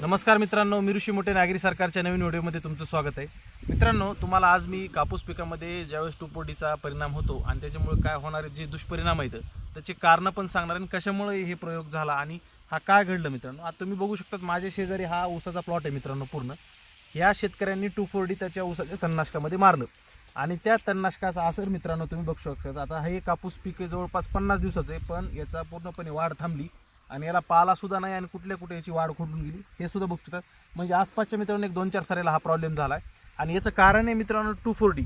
नमस्कार मित्रांनो मी ऋषी मोठे नागरी सरकारच्या नवीन व्हिडिओमध्ये तुमचं स्वागत आहे. मित्रांनो तुम्हाला आज मी कापूस पिकामध्ये ज्यावेळेस टुपोडीचा परिणाम होतो आणि त्याच्यामुळे काय होणारे जे दुष्परिणाम आहेत त्याचे कारणं पण सांगणार आणि कशामुळे हे प्रयोग झाला आणि हा काय घडलं मित्रांनो? आता तुम्ही बघू शकतात माझ्या शेजारी हा ऊसाचा प्लॉट आहे मित्रांनो पूर्ण. या शेतकऱ्यांनी टू फोर त्याच्या ऊसाच्या तणनाशकामध्ये मारलं. आणि त्या तणनाशकाचा असर मित्रांनो तुम्ही बघू शकता आता हे कापूस पिके जवळपास पन्नास दिवसाचं आहे पण याचा पूर्णपणे वाढ थांबली. आणि याला पाला सुद्धा नाही आणि कुठल्या कुठे याची वाढ खुटून गेली हे सुद्धा बघू शकतात म्हणजे आसपासच्या मित्रांनो एक दोन चार साऱ्याला हा प्रॉब्लेम झाला आहे आणि याचं कारण आहे मित्रांनो टू फोर डी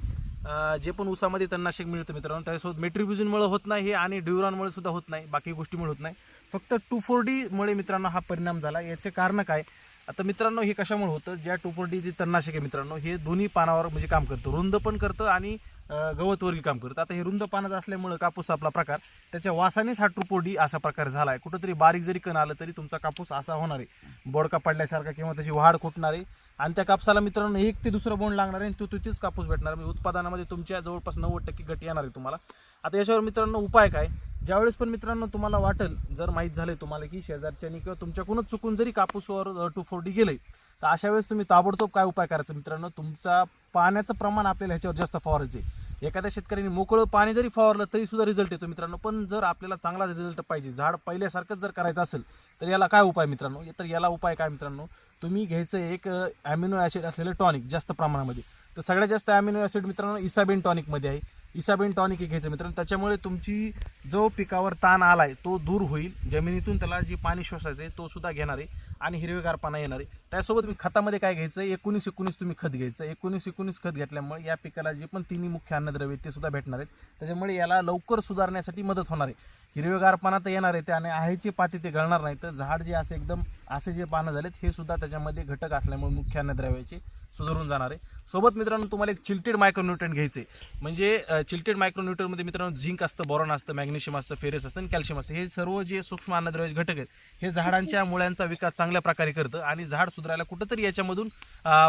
जे पण ऊसामध्ये तणनाशक मिळतं मित्रांनो त्यासोबत मेट्रिब्युजनमुळे होत नाही हे आणि ड्युरॉनमुळे सुद्धा होत नाही बाकी गोष्टीमुळे होत नाही. फक्त टू फोर डीमुळे मित्रांनो हा परिणाम झाला. याचे कारण काय? आता मित्रांनो हे कशामुळे होतं? ज्या टू फोर डी जे तणनाशक आहे मित्रांनो हे दोन्ही पानावर म्हणजे काम करतं. रुंद पण करतं आणि गवतवर्गी काम करतं. आता हे रुंद पानात असल्यामुळं कापूस आपला प्रकार त्याच्या वासानेच हा ट्रुपोडी असा प्रकार झाला आहे कुठंतरी बारीक जरी कण आलं तरी तुमचा कापूस असा होणार आहे. बोडका पडल्यासारखा किंवा त्याची वाढ खुटणार आहे. आणि त्या कापसाला मित्रांनो एक ते दुसरं बोंड लागणार आहे आणि तो तिथेच कापूस भेटणार म्हणजे उत्पादनामध्ये तुमच्या जवळपास नव्वद टक्के घट येणार आहे तुम्हाला. आता याच्यावर मित्रांनो उपाय काय? ज्यावेळेस पण मित्रांनो तुम्हाला वाटेल जर माहीत झालंय तुम्हाला की शेजारच्यानी किंवा तुमच्याकडूनच चुकून जरी कापूसवर टू फोर्टी गेले तर अशा वेळेस तुम्ही ताबडतोब काय उपाय करायचा मित्रांनो? तुमचा पाण्याचं प्रमाण आपल्याला ह्याच्यावर जास्त फवारायचं आहे एखाद्या शेतकऱ्याने मोकळं पाणी जरी फवारलं तरी सुद्धा रिझल्ट येतो मित्रांनो. पण जर आपल्याला चांगला रिझल्ट पाहिजे झाड पहिल्यासारखंच जर करायचं असेल तर याला काय उपाय मित्रांनो? तर याला उपाय काय मित्रांनो? तुम्ही घ्यायचं एक ॲमिनो ॲसिड असलेलं टॉनिक जास्त प्रमाणामध्ये. तर सगळ्यात जास्त ॲमिनो ॲसिड मित्रांनो इसाबेन टॉनिकमध्ये आहे. इसाबेन टॉनिक हे घ्यायचं मित्रांनो. त्याच्यामुळे तुमची जो पिकावर ताण आला आहे तो दूर होईल. जमिनीतून त्याला जे पाणी शोषायचं आहे तो सुद्धा घेणार आहे. आणि हिरवेगारपणा येणार. आहे त्यासोबत मी खतामध्ये काय घ्यायचं? एकोणीस एकोणीस तुम्ही खत घ्यायचं. एकोणीस एकोणीस खत घेतल्यामुळे या पिकाला जे पण तिन्ही मुख्य अन्नद्रव्य ते सुद्धा भेटणार आहेत. त्याच्यामुळे याला लवकर सुधारण्यासाठी मदत होणार आहे. हिरवेगारपणा तर येणार आहे ते आणि आहेची पाती ते गळणार नाही. तर झाड जे असे एकदम असे जे पानं झालेत हे सुद्धा त्याच्यामध्ये घटक असल्यामुळे मुख्य अन्नद्रव्याचे सुधारून जाणार आहे. सोबत मित्रांनो तुम्हाला एक चिल्टेड मायक्रोन्यूट्रन घ्यायचे म्हणजे चिल्टेड मायक्रोन्यूट्रनमध्ये मित्रांनो झिंक असतं बॉरॉन असतं मॅग्नेशियम असतं फेरेस असतं आणि कॅल्शियम असतं. हे सर्व जे सूक्ष्म अन्नद्रव्याचे घटक आहेत हे झाडांच्या मुळ्यांचा विकास चांगल्या प्रकारे करतं आणि झाड सुधारायला कुठंतरी याच्यामधून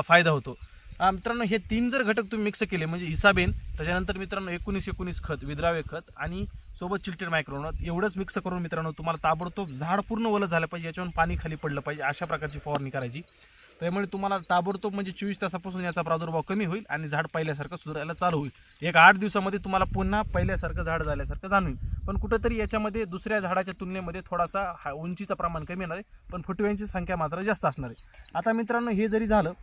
फायदा होतो. मित्रांनो हे तीन जर घटक तुम्ही मिक्स केले म्हणजे इसाबेन त्याच्यानंतर मित्रांनो एकोणीस एकोणीस खत विद्रावे खत आणि सोबत चिल्टेड मायक्रोन एवढंच मिक्स करून मित्रांनो तुम्हाला ताबडतोब झाड पूर्ण ओलं झालं पाहिजे याच्यावरून पाणी खाली पडलं पाहिजे अशा प्रकारची फवारणी करायची. त्यामुळे तुम्हाला ताबडतोब म्हणजे चोवीस तासापासून याचा प्रादुर्भाव कमी होईल आणि झाड पहिल्यासारखं सुधारायला चालू होईल. एक आठ दिवसामध्ये तुम्हाला पुन्हा पहिल्यासारखं झाड झाल्यासारखं जाणवेल. पण कुठंतरी याच्यामध्ये दुसऱ्या झाडाच्या तुलनेमध्ये थोडासा हा उंचीचं प्रमाण कमी येणार आहे पण फुटव्यांची संख्या मात्र जास्त असणार आहे. आता मित्रांनो हे जरी झालं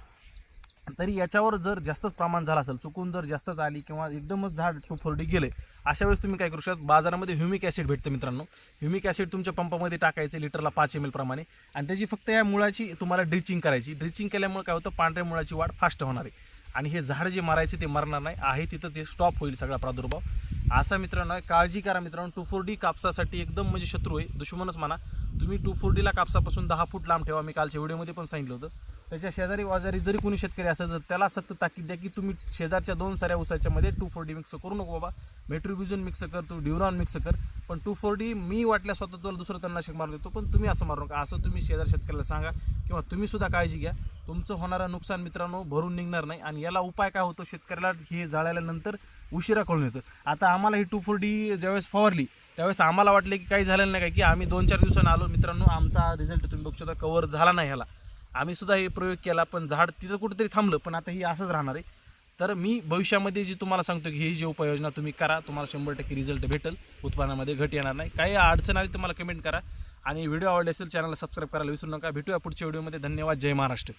तरी याच्यावर जर जास्तच प्रमाण झालं असेल चुकून जर जास्तच आली किंवा एकदमच झाड फोरडी गेले अशा वेळेस तुम्ही काय करू शकता? बाजारामध्ये ह्युमिक ॲसिड भेटतं मित्रांनो. ह्युमिक ॲसिड तुमच्या पंपामध्ये टाकायचं लिटरला पाच एम एल प्रमाणे. आणि त्याची फक्त या मुळाची तुम्हाला ड्रिचिंग करायची. ड्रिचिंग केल्यामुळे काय होतं? पांढऱ्या मुळाची वाढ फास्ट होणार आहे. आणि हे झाड जे मारायचे ते मरणार नाही. आहे तिथं ते स्टॉप होईल सगळा प्रादुर्भाव. असा मित्रांनो आहे. काळजी करा मित्रांनो. टू फोर डी कापसासाठी एकदम म्हणजे शत्रू आहे. दुश्मनच म्हणा. तुम्ही टू फोर डीला कापसापासून दहा फूट लांब ठेवा. मी कालच्या व्हिडिओमध्ये पण सांगितलं होतं. त्याच्या शेजारी वाजारी जरी कोणी शेतकरी असेल तर त्याला सक्त ताकीद द्या की तुम्ही शेजारच्या दोन साऱ्या उसाच्या मध्ये टू फोर डी मिक्स करू नको बाबा. मेट्रिब्युजन मिक्स कर तू ड्युरॉन मिक्स कर. पण टू फोर डी मी वाटल्या स्वतः तुला दुसरं तणनाशक मारू देतो पण तुम्ही असं मारू नका. असं तुम्ही शेजार शेतकऱ्याला सांगा किंवा तुम्ही सुद्धा काळजी घ्या. तुमचं होणारं नुकसान मित्रांनो भरून निघणार नाही आणि याला उपाय काय होतो शेतकऱ्याला हे जाळल्यानंतर उशिरा कळून येतं. आता आम्हाला ही टू फोर डी ज्यावेळेस फवारली त्यावेळेस आम्हाला वाटले की काही झालेलं नाही काय की आम्ही दोन चार दिवसांनी आलो मित्रांनो आमचा रिझल्ट तुम्ही बघू शकता कव्हर झाला नाही ह्याला. आम्ही सुद्धा हे प्रयोग केला पण झाड तिथं कुठेतरी थांबलं पण आता ही असंच राहणार आहे. तर मी भविष्यामध्ये जी तुम्हाला सांगतो की ही जी उपाययोजना तुम्ही करा तुम्हाला शंभर टक्के रिझल्ट भेटेल उत्पादनामध्ये घट येणार नाही. काही अडचण आली तुम्हाला कमेंट करा. आणि व्हिडिओ आवडले असेल चॅनलला सबस्क्राईब करायला विसरू नका. भेटूया पुढच्या व्हिडिओमध्ये धन्यवाद. जय महाराष्ट्र.